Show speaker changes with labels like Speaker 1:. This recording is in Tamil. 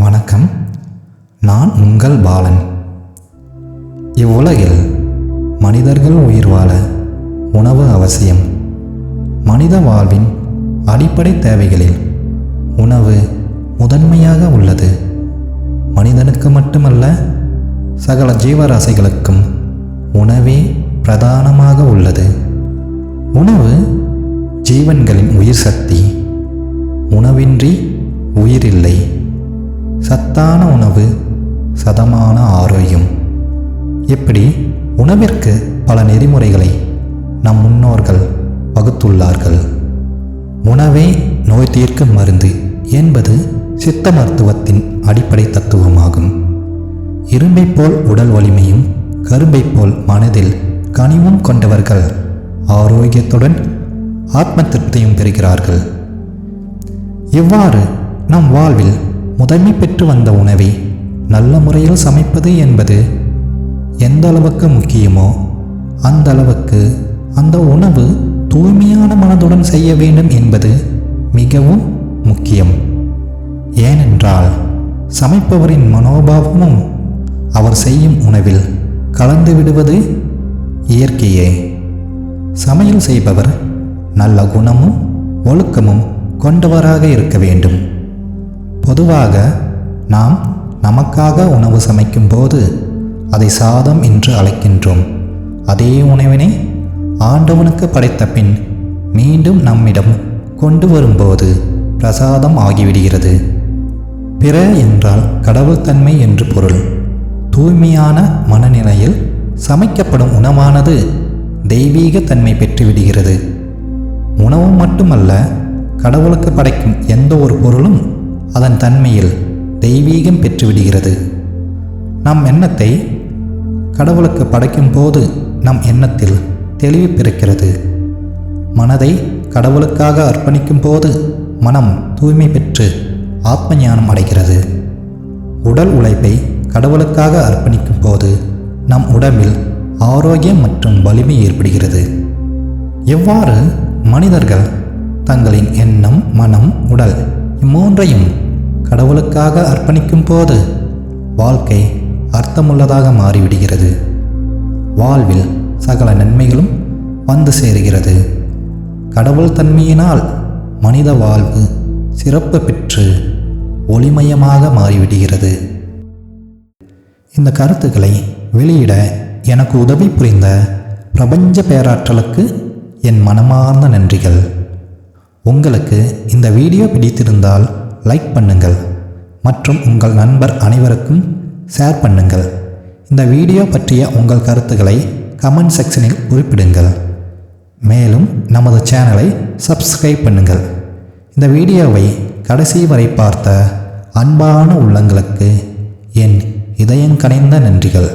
Speaker 1: வணக்கம். நான் உங்கள் பாலன். இவ்வுலகில் மனிதர்கள் உயிர் வாழ உணவு அவசியம். மனித வாழ்வின் அடிப்படை தேவைகளில் உணவு முதன்மையாக உள்ளது. மனிதனுக்கு மட்டுமல்ல சகல ஜீவராசிகளுக்கும் உணவே பிரதானமாக உள்ளது. உணவு ஜீவன்களின் உயிர் சக்தி. உணவின்றி உயிரில்லை சத்தான உணவு சதமான ஆரோக்கியம். இப்படி உணவிற்கு பல நெறிமுறைகளை நம் முன்னோர்கள் வகுத்துள்ளார்கள். உணவே நோய் தீர்க்கும் மருந்து என்பது சித்த மருத்துவத்தின் அடிப்படை தத்துவமாகும். இரும்பைப் போல் உடல் வலிமையும் கரும்பைப் போல் மனதில் கனிவும் கொண்டவர்கள் ஆரோக்கியத்துடன் ஆத்ம திருப்தியும் பெறுகிறார்கள். இவ்வாறு நம் வாழ்வில் முதன்மை பெற்று வந்த உணவை நல்ல முறையில் சமைப்பது என்பது எந்த அளவுக்கு முக்கியமோ அந்த அளவுக்கு அந்த உணவு தூய்மையான மனதுடன் செய்ய வேண்டும் என்பது மிகவும் முக்கியம். ஏனென்றால் சமைப்பவரின் மனோபாவமும் அவர் செய்யும் உணவில் கலந்து விடுவது இயற்கையே. சமையல் செய்பவர் நல்ல குணமும் ஒழுக்கமும் கொண்டவராக இருக்க வேண்டும். பொதுவாக நாம் நமக்காக உணவு சமைக்கும்போது அதை சாதம் என்று அழைக்கின்றோம். அதே உணவினை ஆண்டவனுக்கு படைத்த பின் மீண்டும் நம்மிடம் கொண்டு வரும்போது பிரசாதம் ஆகிவிடுகிறது. பிற என்றால் கடவுள் தன்மை என்று பொருள். தூய்மையான மனநிலையில் சமைக்கப்படும் உணவானது தெய்வீக தன்மை பெற்றுவிடுகிறது. உணவு மட்டுமல்ல கடவுளுக்கு படைக்கும் எந்த ஒரு பொருளும் அதன் தன்மையில் தெய்வீகம் பெற்றுவிடுகிறது. நம் எண்ணத்தை கடவுளுக்கு படைக்கும் போது நம் எண்ணத்தில் தெளிவு பிறக்கிறது. மனதை கடவுளுக்காக அர்ப்பணிக்கும் போது மனம் தூய்மை பெற்று ஆத்ம ஞானம் அடைகிறது. உடல் உழைப்பை கடவுளுக்காக அர்ப்பணிக்கும் போது நம் உடம்பில் ஆரோக்கியம் மற்றும் வலிமை ஏற்படுகிறது. எவ்வாறு மனிதர்கள் தங்களின் எண்ணம் மனம் உடல் இம்மூன்றையும் கடவுளுக்காக அர்ப்பணிக்கும் போது வாழ்க்கை அர்த்தமுள்ளதாக மாறிவிடுகிறது. வாழ்வில் சகல நன்மைகளும் வந்து சேருகிறது. கடவுள் தன்மையினால் மனித வாழ்வு சிறப்பு பெற்று ஒளிமயமாக மாறிவிடுகிறது. இந்த கருத்துக்களை வெளியிட எனக்கு உதவி புரிந்த பிரபஞ்ச பேராற்றலுக்கு என் மனமார்ந்த நன்றிகள். உங்களுக்கு இந்த வீடியோ பிடித்திருந்தால் லைக் பண்ணுங்கள் மற்றும் உங்கள் நண்பர் அனைவருக்கும் ஷேர் பண்ணுங்கள். இந்த வீடியோ பற்றிய உங்கள் கருத்துக்களை கமெண்ட் செக்ஷனில் குறிப்பிடுங்கள். மேலும் நமது சேனலை சப்ஸ்கிரைப் பண்ணுங்கள். இந்த வீடியோவை கடைசி வரை பார்த்த அன்பான உள்ளங்களுக்கு என் இதயங்கனைந்த நன்றிகள்.